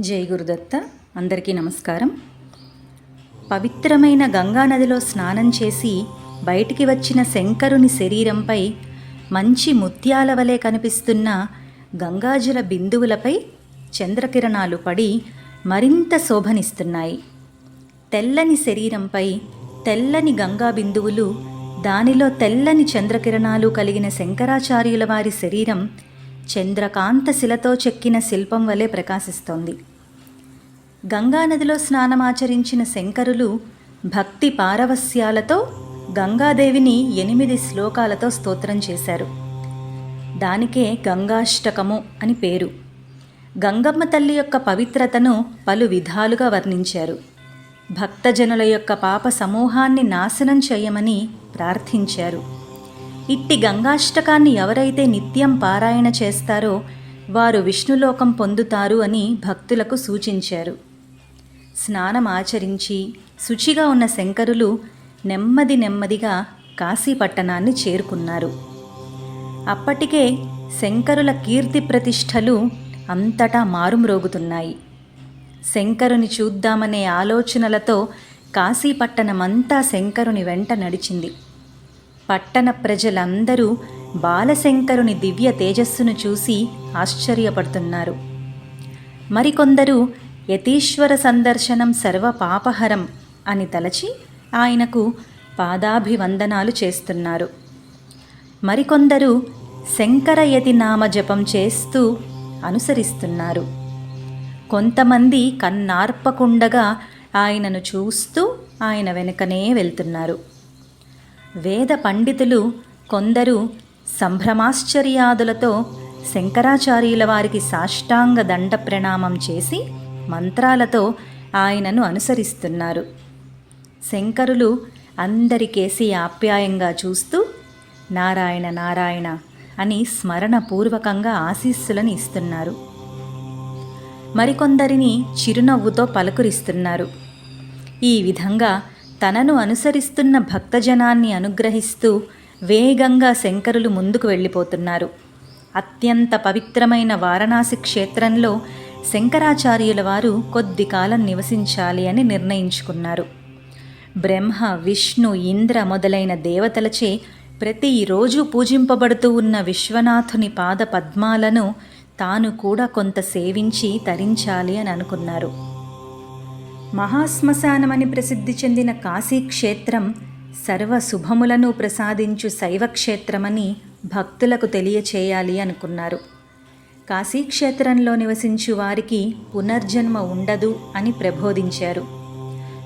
జై గురుదత్త అందరికీ నమస్కారం. పవిత్రమైన గంగా నదిలో స్నానం చేసి బయటికి వచ్చిన శంకరుని శరీరంపై మంచి ముత్యాల వలె కనిపిస్తున్న గంగాజల బిందువులపై చంద్రకిరణాలు పడి మరింత శోభనిస్తున్నాయి. తెల్లని శరీరంపై తెల్లని గంగా బిందువులు దానిలో తెల్లని చంద్రకిరణాలు కలిగిన శంకరాచార్యుల వారి శరీరం చంద్రకాంత శిలతో చెక్కిన శిల్పం వలె ప్రకాశిస్తోంది. గంగానదిలో స్నానమాచరించిన శంకరులు భక్తి పారవస్యాలతో గంగాదేవిని ఎనిమిది శ్లోకాలతో స్తోత్రం చేశారు. దానికే గంగాష్టకము అని పేరు. గంగమ్మ తల్లి యొక్క పవిత్రతను పలు విధాలుగా వర్ణించారు. భక్తజనుల యొక్క పాప సమూహాన్ని నాశనం చేయమని ప్రార్థించారు. ఇట్టి గంగాష్టకాన్ని ఎవరైతే నిత్యం పారాయణ చేస్తారో వారు విష్ణులోకం పొందుతారు అని భక్తులకు సూచించారు. స్నానం ఆచరించి శుచిగా ఉన్న శంకరులు నెమ్మది నెమ్మదిగా కాశీపట్టణాన్ని చేరుకున్నారు. అప్పటికే శంకరుల కీర్తి ప్రతిష్టలు అంతటా మారుమ్రోగుతున్నాయి. శంకరుని చూద్దామనే ఆలోచనలతో కాశీపట్టణమంతా శంకరుని వెంట నడిచింది. పట్టణ ప్రజలందరూ బాలశంకరుని దివ్య తేజస్సును చూసి ఆశ్చర్యపడుతున్నారు. మరికొందరు యతీశ్వర సందర్శనం సర్వ పాపహరం అని తలచి ఆయనకు పాదాభివందనాలు చేస్తున్నారు. మరికొందరు శంకరయతి నామ జపం చేస్తూ అనుసరిస్తున్నారు. కొంతమంది కన్నార్పకుండగా ఆయనను చూస్తూ ఆయన వెనుకనే వెళ్తున్నారు. వేద పండితులు కొందరు సంభ్రమాశ్చర్యాదులతో శంకరాచార్యుల వారికి సాష్టాంగ దండ ప్రణామం చేసి మంత్రాలతో ఆయనను అనుసరిస్తున్నారు. శంకరులు అందరికేసి ఆప్యాయంగా చూస్తూ నారాయణ నారాయణ అని స్మరణపూర్వకంగా ఆశీస్సులను ఇస్తున్నారు. మరికొందరిని చిరునవ్వుతో పలకరిస్తున్నారు. ఈ విధంగా తనను అనుసరిస్తున్న భక్తజనాన్ని అనుగ్రహిస్తూ వేగంగా శంకరులు ముందుకు వెళ్ళిపోతున్నారు. అత్యంత పవిత్రమైన వారణాసి క్షేత్రంలో శంకరాచార్యుల వారు కొద్ది కాలం నివసించాలి అని నిర్ణయించుకున్నారు. బ్రహ్మ విష్ణు ఇంద్ర మొదలైన దేవతలచే ప్రతిరోజు పూజింపబడుతూ ఉన్న విశ్వనాథుని పాద పద్మాలను తాను కూడా కొంత సేవించి తరించాలి అని అనుకున్నారు. మహాశ్మశానమని ప్రసిద్ధి చెందిన కాశీక్షేత్రం సర్వ శుభములను ప్రసాదించు శైవక్షేత్రమని భక్తులకు తెలియచేయాలి అనుకున్నారు. కాశీక్షేత్రంలో నివసించు వారికి పునర్జన్మ ఉండదు అని ప్రబోధించారు.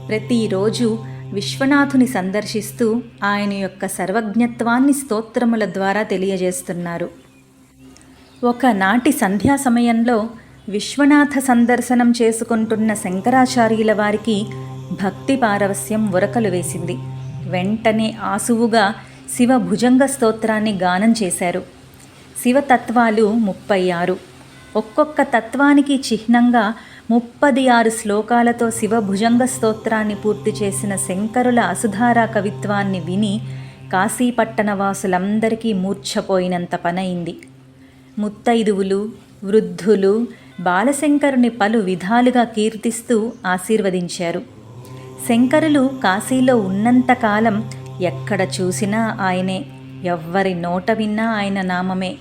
ప్రతిరోజు విశ్వనాథుని సందర్శిస్తూ ఆయన యొక్క సర్వజ్ఞత్వాన్ని స్తోత్రముల ద్వారా తెలియజేస్తున్నారు. ఒకనాటి సంధ్యా సమయంలో విశ్వనాథ సందర్శనం చేసుకుంటున్న శంకరాచార్యుల వారికి భక్తి పారవస్యం ఉరకలు వేసింది. వెంటనే ఆసువుగా శివ భుజంగ స్తోత్రాన్ని గానం చేశారు. శివతత్వాలు ముప్పై ఆరు ఒక్కొక్క తత్వానికి చిహ్నంగా ముప్పది ఆరు శ్లోకాలతో శివభుజంగ స్తోత్రాన్ని పూర్తి చేసిన శంకరుల అసుధారా కవిత్వాన్ని విని కాశీపట్టణ వాసులందరికీ మూర్ఛపోయినంత పనైంది ముత్తైదువులు వృద్ధులు బాలశంకరుని పలు విధాలుగా కీర్తిస్తూ ఆశీర్వదించారు. శంకరులు కాశీలో ఉన్నంతకాలం ఎక్కడ చూసినా ఆయనే ఎవ్వరి నోట విన్నా ఆయన నామమే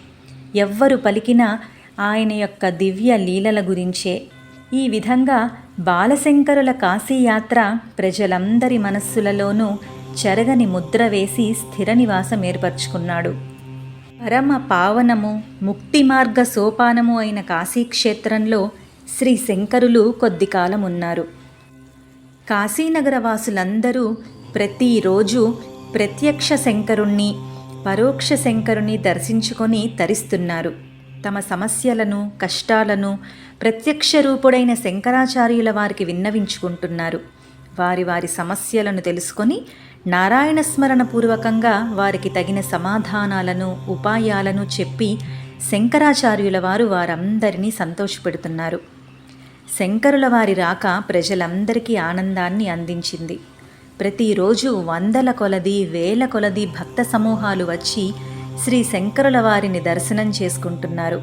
ఎవ్వరు పలికినా ఆయన యొక్క దివ్య లీలల గురించే. ఈ విధంగా బాలశంకరుల కాశీయాత్ర ప్రజలందరి మనస్సులలోనూ చెరగని ముద్ర వేసి స్థిర నివాసం ఏర్పరచుకున్నాడు. పరమ పావనము ముక్తి మార్గ సోపానము అయిన కాశీక్షేత్రంలో శ్రీ శంకరులు కొద్ది కాలం ఉన్నారు కాశీనగర వాసులందరూ ప్రతిరోజు ప్రత్యక్ష శంకరుణ్ణి పరోక్ష శంకరుని దర్శించుకొని తరిస్తున్నారు. తమ సమస్యలను కష్టాలను ప్రత్యక్ష రూపుడైన శంకరాచార్యుల వారికి విన్నవించుకుంటున్నారు. వారి వారి సమస్యలను తెలుసుకొని నారాయణ స్మరణ పూర్వకంగా వారికి తగిన సమాధానాలను ఉపాయాలను చెప్పి శంకరాచార్యుల వారు వారందరినీ సంతోషపెడుతున్నారు. శంకరుల వారి రాక ప్రజలందరికీ ఆనందాన్ని అందించింది. ప్రతిరోజు వందల కొలది వేల కొలది భక్త సమూహాలు వచ్చి శ్రీ శంకరుల వారిని దర్శనం చేసుకుంటున్నారు.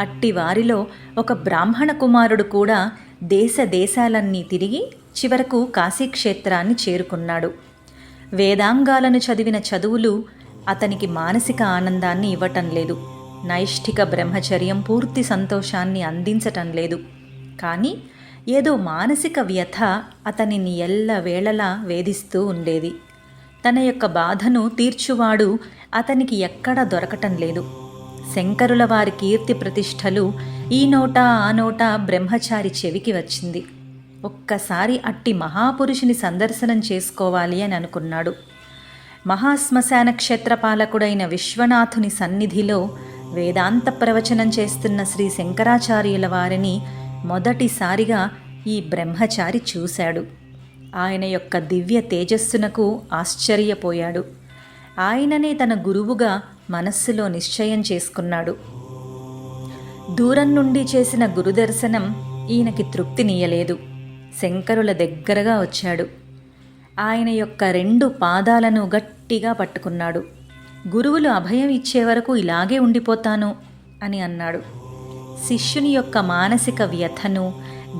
అట్టి వారిలో ఒక బ్రాహ్మణ కుమారుడు కూడా దేశ దేశాలన్నీ తిరిగి చివరకు కాశీక్షేత్రాన్ని చేరుకున్నాడు. వేదాంగాలను చదివిన చదువులు అతనికి మానసిక ఆనందాన్ని ఇవ్వటం లేదు. నైష్ఠిక బ్రహ్మచర్యం పూర్తి సంతోషాన్ని అందించటం లేదు. కానీ ఏదో మానసిక వ్యథ అతనిని ఎల్లవేళలా వేధిస్తూ ఉండేది. తన యొక్క బాధను తీర్చువాడు అతనికి ఎక్కడా దొరకటం లేదు. శంకరుల వారి కీర్తి ప్రతిష్టలు ఈ నోట ఆ నోట బ్రహ్మచారి చెవికి వచ్చింది. ఒక్కసారి అట్టి మహాపురుషుని సందర్శనం చేసుకోవాలి అని అనుకున్నాడు. మహాశ్మశాన క్షేత్రపాలకుడైన విశ్వనాథుని సన్నిధిలో వేదాంత ప్రవచనం చేస్తున్న శ్రీ శంకరాచార్యుల వారిని మొదటిసారిగా ఈ బ్రహ్మచారి చూశాడు. ఆయన యొక్క దివ్య తేజస్సునకు ఆశ్చర్యపోయాడు. ఆయననే తన గురువుగా మనస్సులో నిశ్చయం చేసుకున్నాడు. దూరం నుండి చేసిన గురుదర్శనం ఈయనకి తృప్తినీయలేదు శంకరుల దగ్గరగా వచ్చాడు. ఆయన యొక్క రెండు పాదాలను గట్టిగా పట్టుకున్నాడు. గురువులు అభయం ఇచ్చే వరకు ఇలాగే ఉండిపోతాను అని అన్నాడు. శిష్యుని యొక్క మానసిక వ్యథను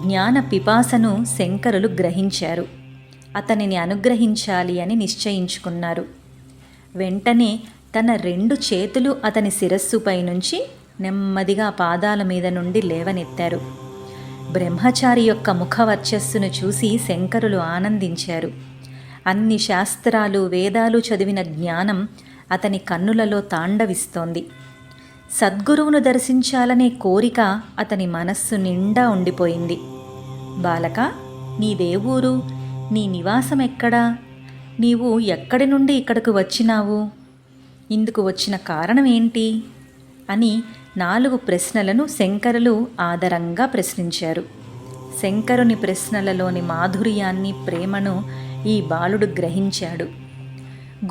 జ్ఞాన పిపాసను శంకరులు గ్రహించారు. అతనిని అనుగ్రహించాలి అని నిశ్చయించుకున్నారు. వెంటనే తన రెండు చేతులు అతని శిరస్సుపై నుంచి నెమ్మదిగా పాదాల మీద నుండి లేవనెత్తారు. బ్రహ్మచారి యొక్క ముఖ వర్చస్సును చూసి శంకరులు ఆనందించారు. అన్ని శాస్త్రాలు వేదాలు చదివిన జ్ఞానం అతని కన్నులలో తాండవిస్తోంది. సద్గురువును దర్శించాలనే కోరిక అతని మనస్సు నిండా ఉండిపోయింది. బాలక నీదేవూరు నీ నివాసం ఎక్కడా? నీవు ఎక్కడి నుండి ఇక్కడకు వచ్చినావు? ఇందుకు వచ్చిన కారణం ఏంటి? అని నాలుగు ప్రశ్నలను శంకరులు ఆదరంగా ప్రశ్నించారు. శంకరుని ప్రశ్నలలోని మాధుర్యాన్ని ప్రేమను ఈ బాలుడు గ్రహించాడు.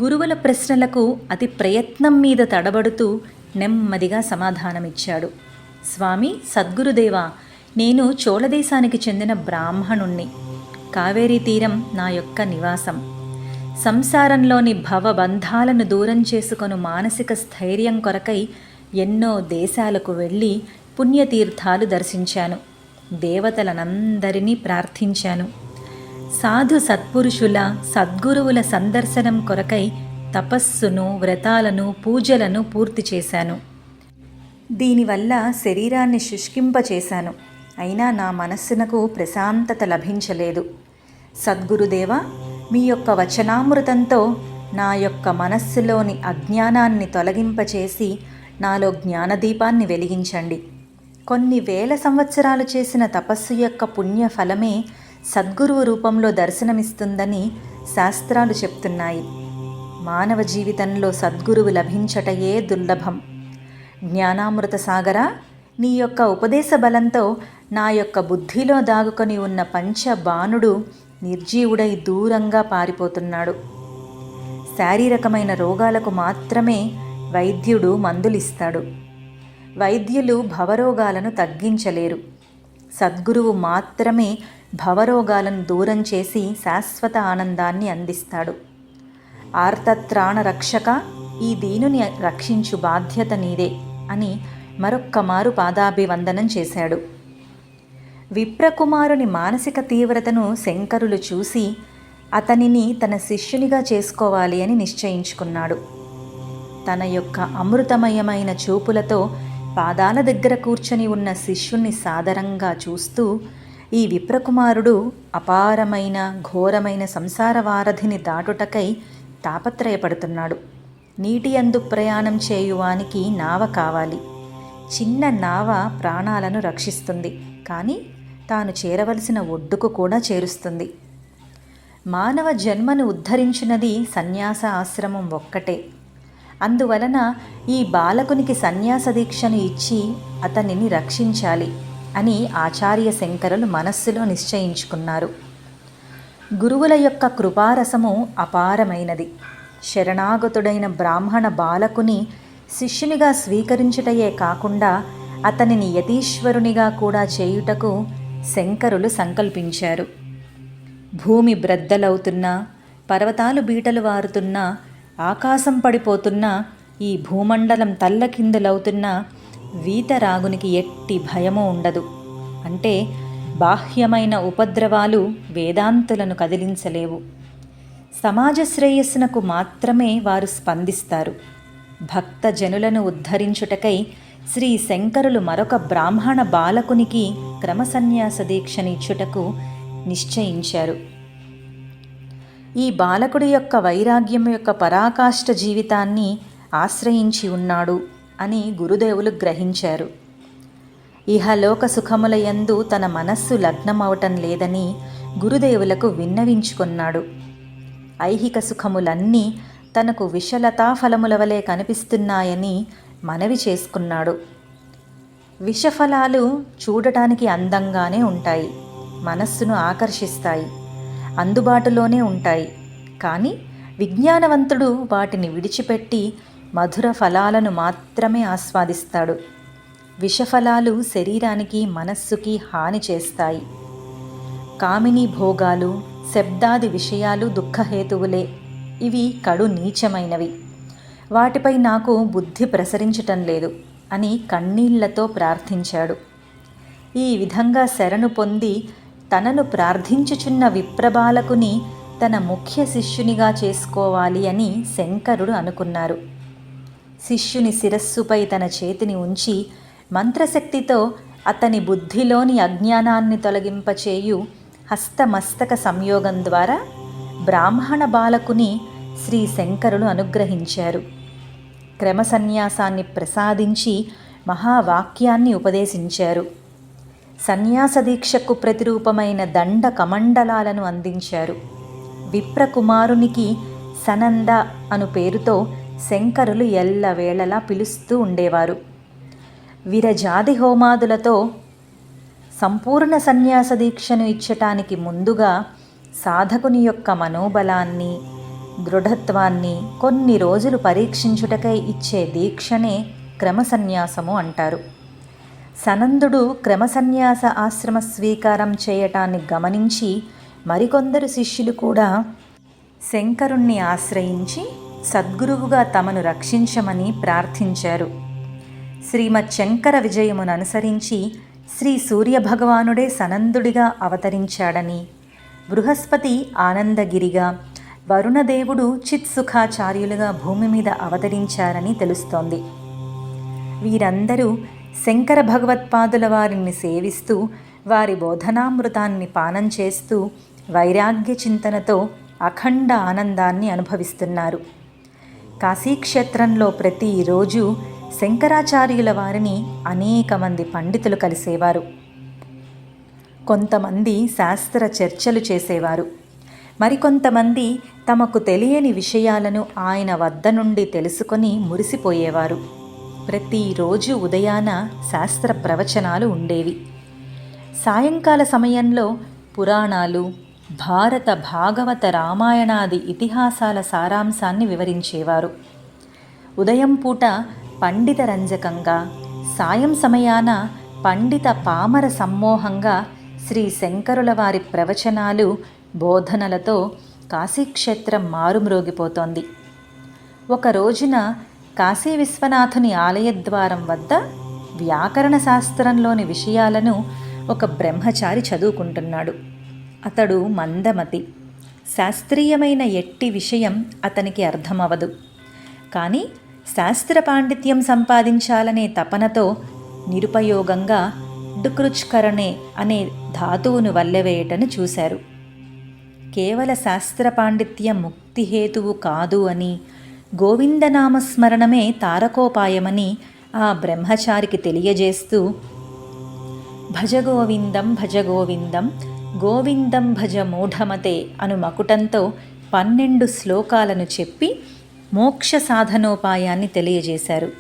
గురువుల ప్రశ్నలకు అతి ప్రయత్నం మీద తడబడుతూ నెమ్మదిగా సమాధానమిచ్చాడు. స్వామి సద్గురుదేవా నేను చోళదేశానికి చెందిన బ్రాహ్మణుణ్ణి. కావేరీ తీరం నా యొక్క నివాసం. సంసారంలోని భవబంధాలను దూరం చేసుకొను మానసిక స్థైర్యం కొరకై ఎన్నో దేశాలకు వెళ్ళి పుణ్యతీర్థాలు దర్శించాను. దేవతలనందరినీ ప్రార్థించాను. సాధు సత్పురుషుల సద్గురువుల సందర్శనం కొరకై తపస్సును వ్రతాలను పూజలను పూర్తి చేశాను. దీనివల్ల శరీరాన్ని శుష్కింపచేశాను. అయినా నా మనస్సునకు ప్రశాంతత లభించలేదు. సద్గురుదేవ మీ యొక్క వచనామృతంతో నా యొక్క మనస్సులోని అజ్ఞానాన్ని తొలగింపచేసి నాలో జ్ఞానదీపాన్ని వెలిగించండి. కొన్ని వేల సంవత్సరాలు చేసిన తపస్సు యొక్క పుణ్య ఫలమే సద్గురువు రూపంలో దర్శనమిస్తుందని శాస్త్రాలు చెప్తున్నాయి. మానవ జీవితంలో సద్గురువు లభించటయే దుర్లభం. జ్ఞానామృత సాగర నీ యొక్క ఉపదేశ బలంతో నా యొక్క బుద్ధిలో దాగుకొని ఉన్న పంచ బాణుడు నిర్జీవుడై దూరంగా పారిపోతున్నాడు. శారీరకమైన రోగాలకు మాత్రమే వైద్యుడు మందులిస్తాడు. వైద్యులు భవరోగాలను తగ్గించలేరు. సద్గురువు మాత్రమే భవరోగాలను దూరం చేసి శాశ్వత ఆనందాన్ని అందిస్తాడు. ఆర్తత్రాణ రక్షక ఈ దీనుని రక్షించు బాధ్యత నీదే అని మరొక్క మారు పాదాభివందనం చేశాడు. విప్రకుమారుని మానసిక తీవ్రతను శంకరులు చూసి అతనిని తన శిష్యునిగా చేసుకోవాలి అని నిశ్చయించుకున్నాడు. తన యొక్క అమృతమయమైన చూపులతో పాదాల దగ్గర కూర్చొని ఉన్న శిష్యుణ్ణి సాదరంగా చూస్తూ ఈ విప్రకుమారుడు అపారమైన ఘోరమైన సంసార వారధిని దాటుటకై తాపత్రయపడుతున్నాడు. నీటి అందు ప్రయాణం చేయువానికి నావ కావాలి. చిన్న నావ ప్రాణాలను రక్షిస్తుంది. కానీ తాను చేరవలసిన ఒడ్డుకు కూడా చేరుస్తుంది. మానవ జన్మను ఉద్ధరించినది సన్యాస ఆశ్రమం ఒక్కటే. అందువలన ఈ బాలకునికి సన్యాస దీక్షను ఇచ్చి అతనిని రక్షించాలి అని ఆచార్య శంకరులు మనస్సులో నిశ్చయించుకున్నారు. గురువుల యొక్క కృపారసము అపారమైనది. శరణాగతుడైన బ్రాహ్మణ బాలకుని శిష్యునిగా స్వీకరించుటయే కాకుండా అతనిని యతీశ్వరునిగా కూడా చేయుటకు శంకరులు సంకల్పించారు. భూమి బ్రద్దలవుతున్నా పర్వతాలు బీటలు వారుతున్నా ఆకాశం పడిపోతున్న ఈ భూమండలం తల్లకిందులవుతున్న వీతరాగునికి ఎట్టి భయము ఉండదు. అంటే బాహ్యమైన ఉపద్రవాలు వేదాంతులను కదిలించలేవు. సమాజ శ్రేయస్సునకు మాత్రమే వారు స్పందిస్తారు. భక్త జనులను ఉద్ధరించుటకై శ్రీ శంకరులు మరొక బ్రాహ్మణ బాలకునికి క్రమసన్యాస దీక్షనిచ్చుటకు నిశ్చయించారు. ఈ బాలకుడి యొక్క వైరాగ్యం యొక్క పరాకాష్ఠ జీవితాన్ని ఆశ్రయించి ఉన్నాడు అని గురుదేవులు గ్రహించారు. ఇహలోక సుఖముల యందు తన మనస్సు లగ్నమవటం లేదని గురుదేవులకు విన్నవించుకున్నాడు. ఐహిక సుఖములన్నీ తనకు విషలతా ఫలముల వలె కనిపిస్తున్నాయని మనవి చేసుకున్నాడు. విషఫలాలు చూడటానికి అందంగానే ఉంటాయి మనస్సును ఆకర్షిస్తాయి. అందుబాటులోనే ఉంటాయి. కానీ విజ్ఞానవంతుడు వాటిని విడిచిపెట్టి మధుర ఫలాలను మాత్రమే ఆస్వాదిస్తాడు. విషఫలాలు శరీరానికి మనస్సుకి హాని చేస్తాయి. కామిని భోగాలు శబ్దాది విషయాలు దుఃఖహేతువులే. ఇవి కడు నీచమైనవి. వాటిపై నాకు బుద్ధి ప్రసరించటం లేదు అని కన్నీళ్ళతో ప్రార్థించాడు. ఈ విధంగా శరణు పొంది తనను ప్రార్థించుచున్న విప్రబాలకుని తన ముఖ్య శిష్యునిగా చేసుకోవాలి అని శంకరుడు అనుకున్నారు. శిష్యుని శిరస్సుపై తన చేతిని ఉంచి మంత్రశక్తితో అతని బుద్ధిలోని అజ్ఞానాన్ని తొలగింపచేయు హస్తమస్తక సంయోగం ద్వారా బ్రాహ్మణ బాలకుని శ్రీ శంకరులు అనుగ్రహించారు. క్రమసన్యాసాన్ని ప్రసాదించి మహావాక్యాన్ని ఉపదేశించారు. సన్యాస దీక్షకు ప్రతిరూపమైన దండ కమండలాలను అందించారు. విప్రకుమారునికి సనంద అను పేరుతో శంకరులు ఎల్లవేళలా పిలుస్తూ ఉండేవారు. విరజాది హోమాదులతో సంపూర్ణ సన్యాస దీక్షను ఇచ్చటానికి ముందుగా సాధకుని యొక్క మనోబలాన్ని దృఢత్వాన్ని కొన్ని రోజులు పరీక్షించుటకై ఇచ్చే దీక్షనే క్రమసన్యాసము అంటారు. సనందుడు క్రమసన్యాస ఆశ్రమ స్వీకారం చేయటాన్ని గమనించి మరికొందరు శిష్యులు కూడా శంకరుణ్ణి ఆశ్రయించి సద్గురువుగా తమను రక్షించమని ప్రార్థించారు. శ్రీమత్ శంకర విజయమును అనుసరించి శ్రీ సూర్యభగవానుడే సనందుడిగా అవతరించాడని బృహస్పతి ఆనందగిరిగా వరుణదేవుడు చిత్సుఖాచార్యులుగా భూమి మీద అవతరించారని తెలుస్తోంది. వీరందరూ శంకర భగవత్పాదుల వారిని సేవిస్తూ వారి బోధనామృతాన్ని పానం చేస్తూ వైరాగ్య చింతనతో అఖండ ఆనందాన్ని అనుభవిస్తున్నారు. కాశీక్షేత్రంలో ప్రతిరోజు శంకరాచార్యుల వారిని అనేక మంది పండితులు కలిసేవారు. కొంతమంది శాస్త్ర చర్చలు చేసేవారు. మరికొంతమంది తమకు తెలియని విషయాలను ఆయన వద్ద నుండి తెలుసుకొని మురిసిపోయేవారు. ప్రతిరోజు ఉదయాన శాస్త్ర ప్రవచనాలు ఉండేవి. సాయంకాల సమయంలో పురాణాలు భారత భాగవత రామాయణాది ఇతిహాసాల సారాంశాన్ని వివరించేవారు. ఉదయం పూట పండిత రంజకంగా సాయం సమయాన పండిత పామర సమ్మోహంగా శ్రీ శంకరుల వారి ప్రవచనాలు బోధనలతో కాశీక్షేత్రం మారుమ్రోగిపోతోంది. ఒక రోజున కాశీ విశ్వనాథుని ఆలయద్వారం వద్ద వ్యాకరణ శాస్త్రంలోని విషయాలను ఒక బ్రహ్మచారి చదువుకుంటున్నాడు. అతడు మందమతి. శాస్త్రీయమైన ఎట్టి విషయం అతనికి అర్థమవదు. కానీ శాస్త్ర పాండిత్యం సంపాదించాలనే తపనతో నిరుపయోగంగా డుకృచ్కరణే అనే ధాతువును వల్లెవేయటను చూశారు. కేవల శాస్త్ర పాండిత్యం ముక్తిహేతువు కాదు అని గోవిందనామస్మరణమే తారకోపాయమని ఆ బ్రహ్మచారికి తెలియజేస్తూ భజగోవిందం భజగోవిందం గోవిందం భజ మూఢమతే అను మకుటంతో పన్నెండు శ్లోకాలను చెప్పి మోక్ష సాధనోపాయాన్ని తెలియజేశారు.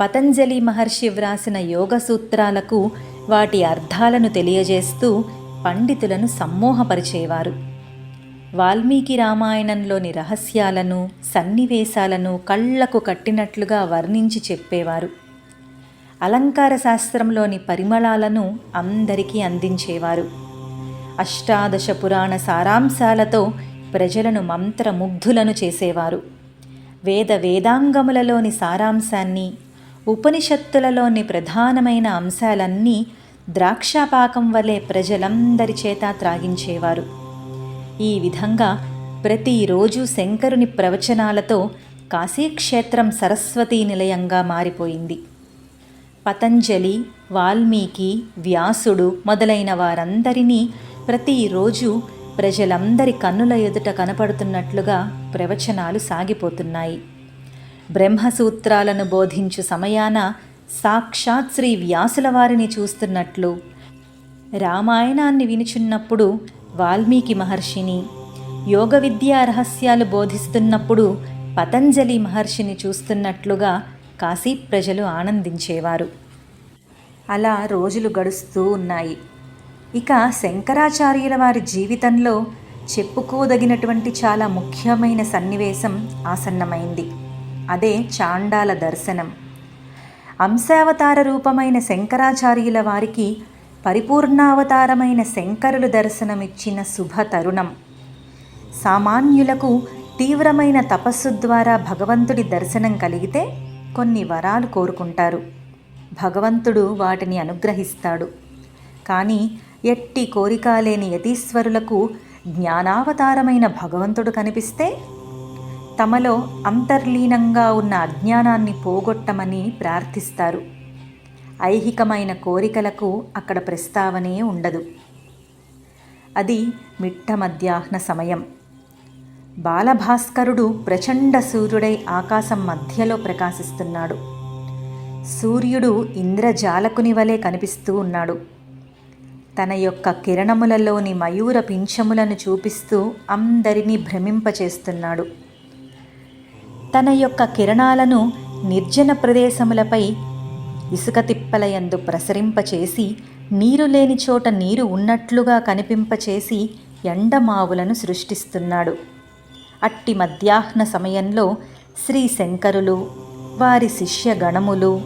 పతంజలి మహర్షి వ్రాసిన యోగ సూత్రాలకు వాటి అర్థాలను తెలియజేస్తూ పండితులను సమ్మోహపరిచేవారు. వాల్మీకి రామాయణంలోని రహస్యాలను సన్నివేశాలను కళ్ళకు కట్టినట్లుగా వర్ణించి చెప్పేవారు. అలంకార శాస్త్రంలోని పరిమళాలను అందరికీ అందించేవారు. అష్టాదశ పురాణ సారాంశాలతో ప్రజలను మంత్రముగ్ధులను చేసేవారు. వేద వేదాంగములలోని సారాంశాన్ని ఉపనిషత్తులలోని ప్రధానమైన అంశాలన్నీ ద్రాక్షపాకం వలె ప్రజలందరి చేత త్రాగించేవారు. ఈ విధంగా ప్రతిరోజు శంకరుని ప్రవచనాలతో కాశీక్షేత్రం సరస్వతీ నిలయంగా మారిపోయింది. పతంజలి వాల్మీకి వ్యాసుడు మొదలైన వారందరినీ ప్రతిరోజు ప్రజలందరి కన్నుల ఎదుట కనపడుతున్నట్లుగా ప్రవచనాలు సాగిపోతున్నాయి. బ్రహ్మసూత్రాలను బోధించు సమయాన సాక్షాత్ శ్రీ వ్యాసుల వారిని చూస్తున్నట్లు రామాయణాన్ని వినుచున్నప్పుడు వాల్మీకి మహర్షిని యోగ విద్యా రహస్యాలు బోధిస్తున్నప్పుడు పతంజలి మహర్షిని చూస్తున్నట్లుగా కాశీ ప్రజలు ఆనందించేవారు. అలా రోజులు గడుస్తూ ఉన్నాయి. ఇక శంకరాచార్యుల వారి జీవితంలో చెప్పుకోదగినటువంటి చాలా ముఖ్యమైన సన్నివేశం ఆసన్నమైంది. అదే చాండాల దర్శనం. అంశావతార రూపమైన శంకరాచార్యుల వారికి పరిపూర్ణావతారమైన శంకరులు దర్శనమిచ్చిన శుభ తరుణం. సామాన్యులకు తీవ్రమైన తపస్సు ద్వారా భగవంతుడి దర్శనం కలిగితే కొన్ని వరాలు కోరుకుంటారు. భగవంతుడు వాటిని అనుగ్రహిస్తాడు. కానీ ఎట్టి కోరిక లేని యతీశ్వరులకు జ్ఞానావతారమైన భగవంతుడు కనిపిస్తే తమలో అంతర్లీనంగా ఉన్న అజ్ఞానాన్ని పోగొట్టమని ప్రార్థిస్తారు. ఐహికమైన కోరికలకు అక్కడ ప్రస్తావనే ఉండదు. అది మిట్ట మధ్యాహ్న సమయం. బాలభాస్కరుడు ప్రచండ సూర్యుడై ఆకాశం మధ్యలో ప్రకాశిస్తున్నాడు. సూర్యుడు ఇంద్రజాలకుని వలె కనిపిస్తూ ఉన్నాడు. తన యొక్క కిరణములలోని మయూర పింఛములను చూపిస్తూ అందరినీ భ్రమింపచేస్తున్నాడు. తన యొక్క కిరణాలను నిర్జన ప్రదేశములపై ఇసుక తిప్పలయందు ప్రసరింపచేసి నీరు లేని చోట నీరు ఉన్నట్లుగా కనిపింపచేసి ఎండమావులను సృష్టిస్తున్నాడు. అట్టి మధ్యాహ్న సమయంలో శ్రీ శంకరులు వారి శిష్యగణములు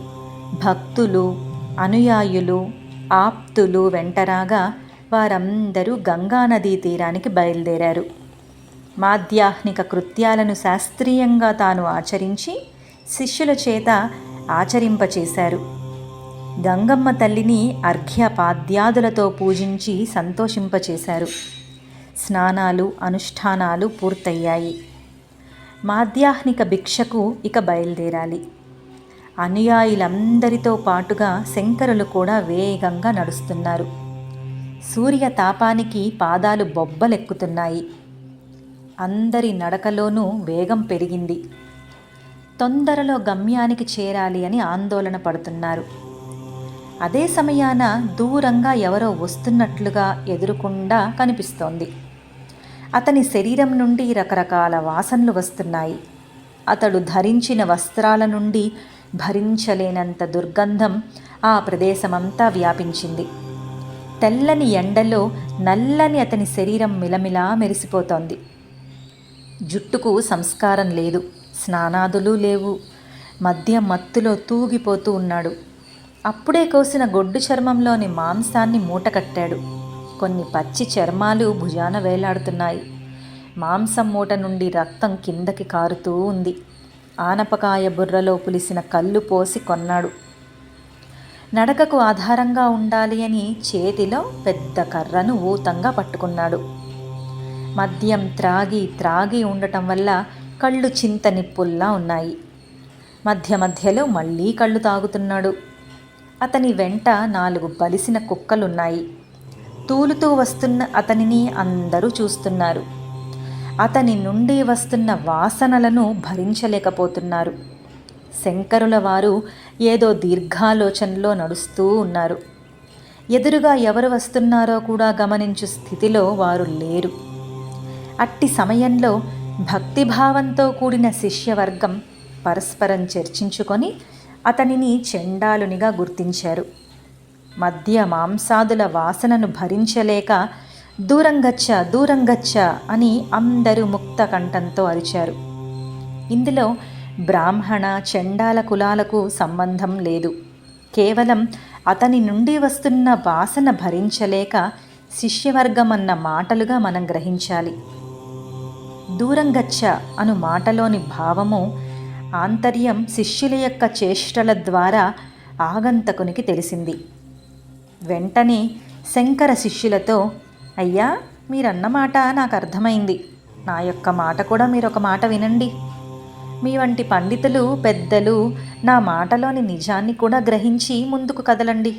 భక్తులు అనుయాయులు ఆప్తులు వెంటరాగా వారందరూ గంగానదీ తీరానికి బయలుదేరారు. మాధ్యాహ్నిక కృత్యాలను శాస్త్రీయంగా తాను ఆచరించి శిష్యుల చేత ఆచరింపచేశారు. గంగమ్మ తల్లిని అర్ఘ్యపాద్యాదులతో పూజించి సంతోషింపచేశారు. స్నానాలు అనుష్ఠానాలు పూర్తయ్యాయి. మాధ్యాహ్నిక భిక్షకు ఇక బయలుదేరాలి. అనుయాయులందరితో పాటుగా శంకరులు కూడా వేగంగా నడుస్తున్నారు. సూర్య తాపానికి పాదాలు బొబ్బలెక్కుతున్నాయి. అందరి నడకలోనూ వేగం పెరిగింది. తొందరలో గమ్యానికి చేరాలి అని ఆందోళన పడుతున్నారు. అదే సమయాన దూరంగా ఎవరో వస్తున్నట్లుగా ఎదురుకుండా కనిపిస్తోంది. అతని శరీరం నుండి రకరకాల వాసనలు వస్తున్నాయి. అతడు ధరించిన వస్త్రాల నుండి భరించలేనంత దుర్గంధం ఆ ప్రదేశమంతా వ్యాపించింది. తెల్లని ఎండలో నల్లని అతని శరీరం మిలమిలా మెరిసిపోతోంది. జుట్టుకు సంస్కారం లేదు. స్నానాదులు లేవు. మధ్య మత్తులో తూగిపోతూ ఉన్నాడు. అప్పుడే కోసిన గొడ్డు చర్మంలోని మాంసాన్ని మూటకట్టాడు. కొన్ని పచ్చి చర్మాలు భుజాన వేలాడుతున్నాయి. మాంసం మూట నుండి రక్తం కిందకి కారుతూ ఉంది. ఆనపకాయ బుర్రలో పులిసిన కళ్ళు పోసి కొన్నాడు. నడకకు ఆధారంగా ఉండాలి అని చేతిలో పెద్ద కర్రను ఊతంగా పట్టుకున్నాడు. మద్యం త్రాగి త్రాగి ఉండటం వల్ల కళ్ళు చింత నిప్పుల్లా ఉన్నాయి. మధ్య మధ్యలో మళ్ళీ కళ్ళు తాగుతున్నాడు. అతని వెంట నాలుగు బలిసిన కుక్కలున్నాయి. తూలుతూ వస్తున్న అతనిని అందరూ చూస్తున్నారు. అతని నుండి వస్తున్న వాసనలను భరించలేకపోతున్నారు. శంకరుల వారు ఏదో దీర్ఘాలోచనలో నడుస్తూ ఉన్నారు. ఎదురుగా ఎవరు వస్తున్నారో కూడా గమనించు స్థితిలో వారు లేరు. అట్టి సమయంలో భక్తిభావంతో కూడిన శిష్యవర్గం పరస్పరం చర్చించుకొని అతనిని చెండాలునిగా గుర్తించారు. మధ్య మాంసాదుల వాసనను భరించలేక దూరంగచ్చ దూరంగచ్చ అని అందరూ ముక్త కంఠంతో అరిచారు. ఇందులో బ్రాహ్మణ చండాల కులాలకు సంబంధం లేదు. కేవలం అతని నుండి వస్తున్న వాసన భరించలేక శిష్యవర్గం అన్న మాటలుగా మనం గ్రహించాలి. దూరంగచ్చ అను మాటలోని భావము ఆంతర్యం శిష్యుల యొక్క చేష్టల ద్వారా ఆగంతకునికి తెలిసింది. వెంటనే శంకర శిష్యులతో అయ్యా మీరన్న మాట నాకు అర్థమైంది. నా యొక్క మాట కూడా మీరు ఒక మాట వినండి. మీ వంటి పండితులు పెద్దలు నా మాటలోని నిజాన్ని కూడా గ్రహించి ముందుకు కదలండి.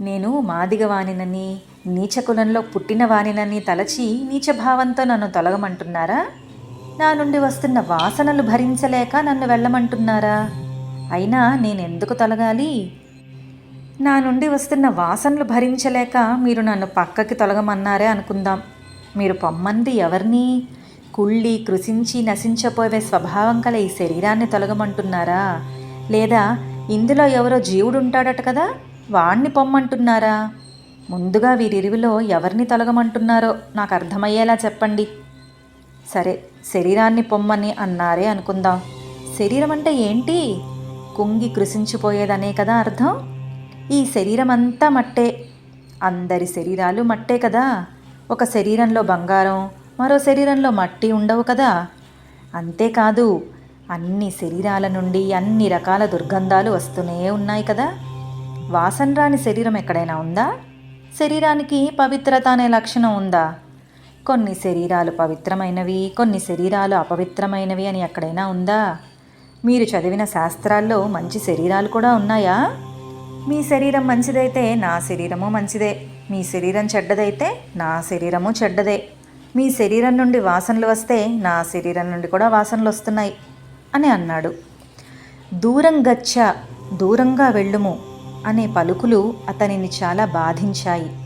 నేను మాదిగవానినని నీచకులంలో పుట్టిన వానినని తలచి నీచభావంతో నన్ను తొలగమంటున్నారా? నా నుండి వస్తున్న వాసనలు భరించలేక నన్ను వెళ్ళమంటున్నారా? అయినా నేనెందుకు తొలగాలి? నా నుండి వస్తున్న వాసనలు భరించలేక మీరు నన్ను పక్కకి తొలగమన్నారే అనుకుందాం. మీరు పొమ్మంది ఎవరిని? కుళ్ళి కృషించి నశించపోయే స్వభావం కల ఈ శరీరాన్ని తొలగమంటున్నారా? లేదా ఇందులో ఎవరో జీవుడు ఉంటాడట కదా? వాణ్ణి పొమ్మంటున్నారా? ముందుగా వీరిరువిలో ఎవరిని తొలగమంటున్నారో నాకు అర్థమయ్యేలా చెప్పండి. సరే శరీరాన్ని పొమ్మని అన్నారే అనుకుందాం. శరీరం అంటే ఏంటి? కుంగి కృషించిపోయేదనే కదా అర్థం? ఈ శరీరం అంతా మట్టే. అందరి శరీరాలు మట్టే కదా. ఒక శరీరంలో బంగారం మరో శరీరంలో మట్టి ఉండవు కదా. అంతేకాదు అన్ని శరీరాల నుండి అన్ని రకాల దుర్గంధాలు వస్తూనే ఉన్నాయి కదా. వాసన రాని శరీరం ఎక్కడైనా ఉందా? శరీరానికి పవిత్రత అనే లక్షణం ఉందా? కొన్ని శరీరాలు పవిత్రమైనవి కొన్ని శరీరాలు అపవిత్రమైనవి అని ఎక్కడైనా ఉందా? మీరు చదివిన శాస్త్రాల్లో మంచి శరీరాలు కూడా ఉన్నాయా? మీ శరీరం మంచిదైతే నా శరీరము మంచిదే. మీ శరీరం చెడ్డదైతే నా శరీరము చెడ్డదే. మీ శరీరం నుండి వాసనలు వస్తే నా శరీరం నుండి కూడా వాసనలు వస్తున్నాయి అని అన్నాడు. దూరం గచ్చ దూరంగా వెళ్ళుము. అనే పలుకులు అతనిని చాలా బాధించాయి.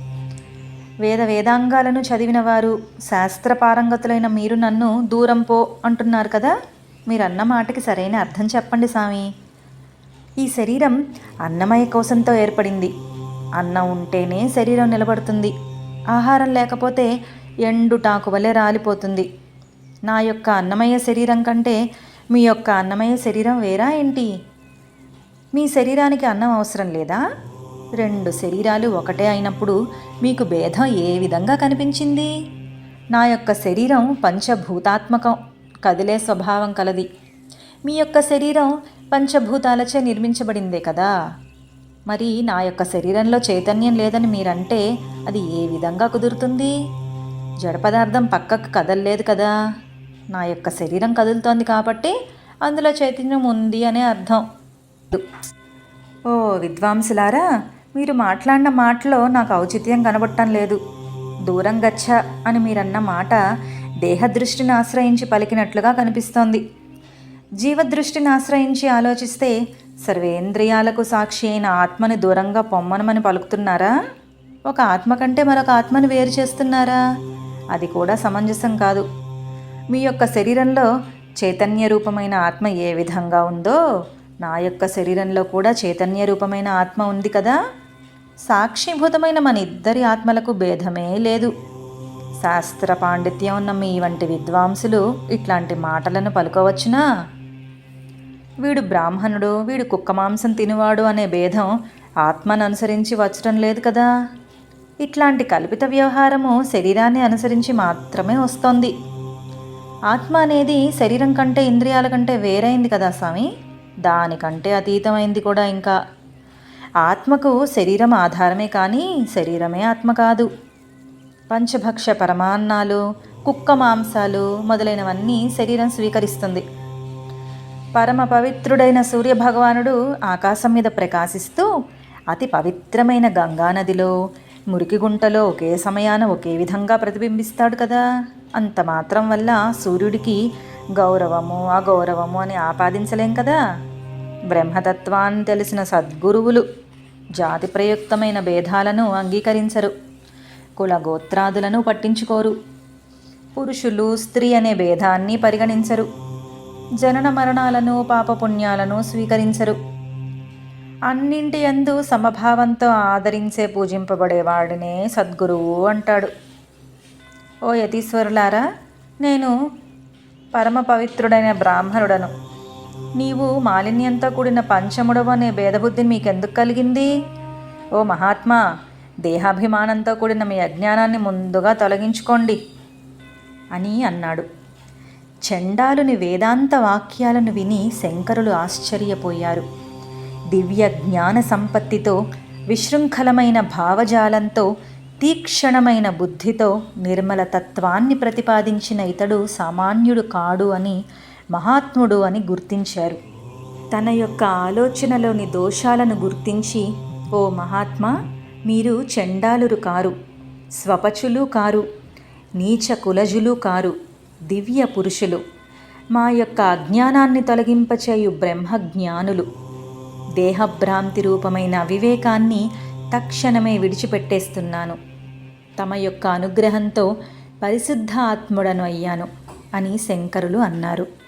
వేద వేదాంగాలను చదివిన వారు శాస్త్ర పారంగతులైన మీరు నన్ను దూరం పో అంటున్నారు కదా? మీరు అన్న మాటకి సరైన అర్థం చెప్పండి స్వామి. ఈ శరీరం అన్నమయ కోసంతో ఏర్పడింది. అన్నం ఉంటేనే శరీరం నిలబడుతుంది. ఆహారం లేకపోతే ఎండుటాకు వలె రాలిపోతుంది. నా యొక్క అన్నమయ శరీరం కంటే మీ యొక్క అన్నమయ శరీరం వేరా ఏంటి? మీ శరీరానికి అన్నం అవసరం లేదా? రెండు శరీరాలు ఒకటే అయినప్పుడు మీకు భేదం ఏ విధంగా కనిపించింది? నా యొక్క శరీరం పంచభూతాత్మకం కదిలే స్వభావం కలది. మీ యొక్క శరీరం పంచభూతాలచే నిర్మించబడిందే కదా? మరి నా యొక్క శరీరంలో చైతన్యం లేదని మీరంటే అది ఏ విధంగా కుదురుతుంది? జడ పదార్థం పక్కకు కదలలేదు కదా? నా యొక్క శరీరం కదులుతోంది కాబట్టి అందులో చైతన్యం ఉంది అనే అర్థం. ఓ విద్వాంసులారా మీరు మాట్లాడిన మాటలో నాకు ఔచిత్యం కనబడటం లేదు. దూరం గచ్చ అని మీరన్న మాట దేహదృష్టిని ఆశ్రయించి పలికినట్లుగా కనిపిస్తోంది. జీవదృష్టిని ఆశ్రయించి ఆలోచిస్తే సర్వేంద్రియాలకు సాక్షి అయిన ఆత్మని దూరంగా పొమ్మనమని పలుకుతున్నారా? ఒక ఆత్మ కంటే మరొక ఆత్మని వేరు చేస్తున్నారా? అది కూడా సమంజసం కాదు. మీ యొక్క శరీరంలో చైతన్య రూపమైన ఆత్మ ఏ విధంగా ఉందో నా యొక్క శరీరంలో కూడా చైతన్య రూపమైన ఆత్మ ఉంది కదా? సాక్షిభూతమైన మన ఇద్దరి ఆత్మలకు భేదమే లేదు. శాస్త్ర పాండిత్యం ఉన్న మీ వంటి విద్వాంసులు ఇట్లాంటి మాటలను పలుకోవచ్చునా? వీడు బ్రాహ్మణుడు వీడు కుక్క మాంసం తినువాడు అనే భేదం ఆత్మను అనుసరించి వచ్చడం లేదు కదా? ఇట్లాంటి కల్పిత వ్యవహారము శరీరాన్ని అనుసరించి మాత్రమే వస్తోంది. ఆత్మ అనేది శరీరం కంటే ఇంద్రియాల కంటే వేరైంది కదా స్వామి? దానికంటే అతీతమైంది కూడా ఇంకా. ఆత్మకు శరీరం ఆధారమే కానీ శరీరమే ఆత్మ కాదు. పంచభక్ష పరమాన్నాలు కుక్క మాంసాలు మొదలైనవన్నీ శరీరం స్వీకరిస్తుంది. పరమ పవిత్రుడైన సూర్యభగవానుడు ఆకాశం మీద ప్రకాశిస్తూ అతి పవిత్రమైన గంగానదిలో మురికి గుంటలో ఒకే సమయాన ఒకే విధంగా ప్రతిబింబిస్తాడు కదా. అంత మాత్రం వల్ల సూర్యుడికి గౌరవము అగౌరవము అని ఆపాదించలేం కదా? బ్రహ్మతత్వాన్ని తెలిసిన సద్గురువులు జాతి ప్రయుక్తమైన భేదాలను అంగీకరించరు కుల గోత్రాదులను పట్టించుకోరు పురుషులు స్త్రీ అనే భేదాన్ని పరిగణించరు జనన మరణాలను పాపపుణ్యాలను స్వీకరించరు. అన్నింటి యందు సమభావంతో ఆదరించే పూజింపబడేవాడినే సద్గురువు అంటాడు. ఓ యతీశ్వరులారా నేను పరమ పవిత్రుడైన బ్రాహ్మణుడను. నీవు మాలిన్యంతో కూడిన పంచముడవు అనే భేదబుద్ధి మీకెందుకు కలిగింది? ఓ మహాత్మా దేహాభిమానంతో కూడిన మీ అజ్ఞానాన్ని ముందుగా తొలగించుకోండి అని అన్నాడు. చండాలుని వేదాంత వాక్యాలను విని శంకరులు ఆశ్చర్యపోయారు. దివ్య జ్ఞాన సంపత్తితో విశృంఖలమైన భావజాలంతో తీక్షణమైన బుద్ధితో నిర్మల తత్వాన్ని ప్రతిపాదించిన ఇతడు సామాన్యుడు కాడు అని మహాత్ముడు అని గుర్తించారు. తన యొక్క ఆలోచనలోని దోషాలను గుర్తించి ఓ మహాత్మా మీరు చండాలురు కారు స్వపచులు కారు నీచ కులజులు కారు దివ్య పురుషులు మా యొక్క అజ్ఞానాన్ని తొలగింపచేయు బ్రహ్మజ్ఞానులు. దేహభ్రాంతి రూపమైన అవివేకాన్ని తక్షణమే విడిచిపెట్టేస్తున్నాను. తమ యొక్క అనుగ్రహంతో పరిశుద్ధ ఆత్ముడను అయ్యాను అని శంకరులు అన్నారు.